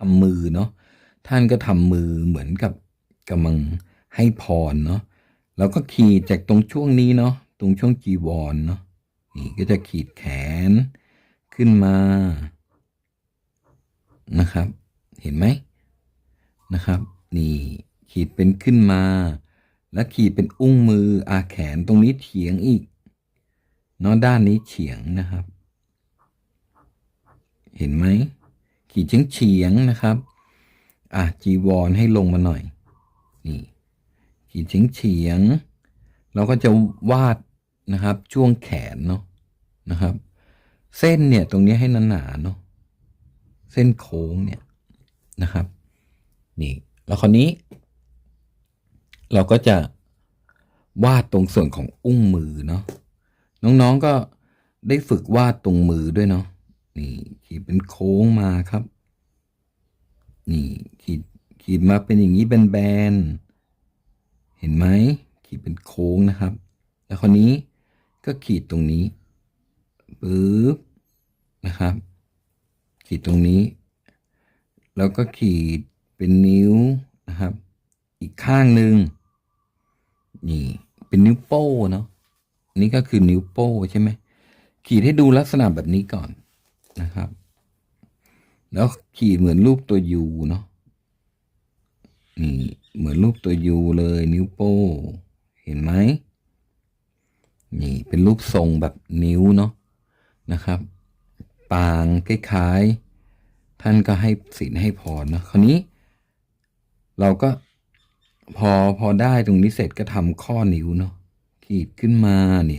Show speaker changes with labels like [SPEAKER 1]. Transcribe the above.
[SPEAKER 1] ทำมือเนาะท่านก็ทำมือเหมือนกับกำลังให้พรเนาะแล้วก็ขีดจากตรงช่วงนี้เนาะตรงช่วงจีวรเนาะนี่ก็จะขีดแขนขึ้นมานะครับ เห็นไหมนะครับ นี่ขีดเป็นขึ้นมา แล้วขีดเป็นอุ้งมืออาแขนตรงนี้เฉียงอีกเนาะด้านนี้เฉียงนะครับ เห็นไหม ขีดเฉียงเฉียงๆนะครับ อะจีวรให้ลงมาหน่อย นี่ ขีดเฉียงเฉียงๆเราก็จะวาดนะครับ ช่วงแขนเนาะนะครับ เส้นเนี่ยตรงนี้ให้หนาๆเนาะเส้นโค้งเนี่ยนะครับ นี่ แล้วคราวนี้ เราก็จะวาดตรงส่วนของอุ้งมือเนาะน้องๆก็ได้ฝึกวาดตรงมือด้วยเนาะ นี่ขีดเป็นโค้งมาครับ นี่ขีดขีดมาเป็นอย่างนี้แบนๆเห็นไหมขีดเป็นโค้งนะครับ แล้วคราวนี้ก็ขีดตรงนี้ปึ๊บนะครับ ขีดตรงนี้ แล้วก็ขีดเป็นนิ้วนะครับ อีกข้างหนึ่งนี่เป็นนิ้วโป้เนาะนนี้ก็คือนิ้วโป้ใช่ไหมขีดให้ดูลักษณะแบบนี้ก่อน นะครับ แล้วขีดเหมือนรูปตัวยูเนาะนี่เหมือนรูปตัวยูเลยนิ้วโป้เห็นไหมนี่เป็นรูปทรงแบบนิ้วเนาะนะครับ ปางคล้ายๆท่านก็ให้ศีลให้พรเนาะคราวนี้ เราก็พอพอได้ตรงนี้เสร็จก็ทำข้อนิ้วเนาะขีดขึ้นมาเนี่ย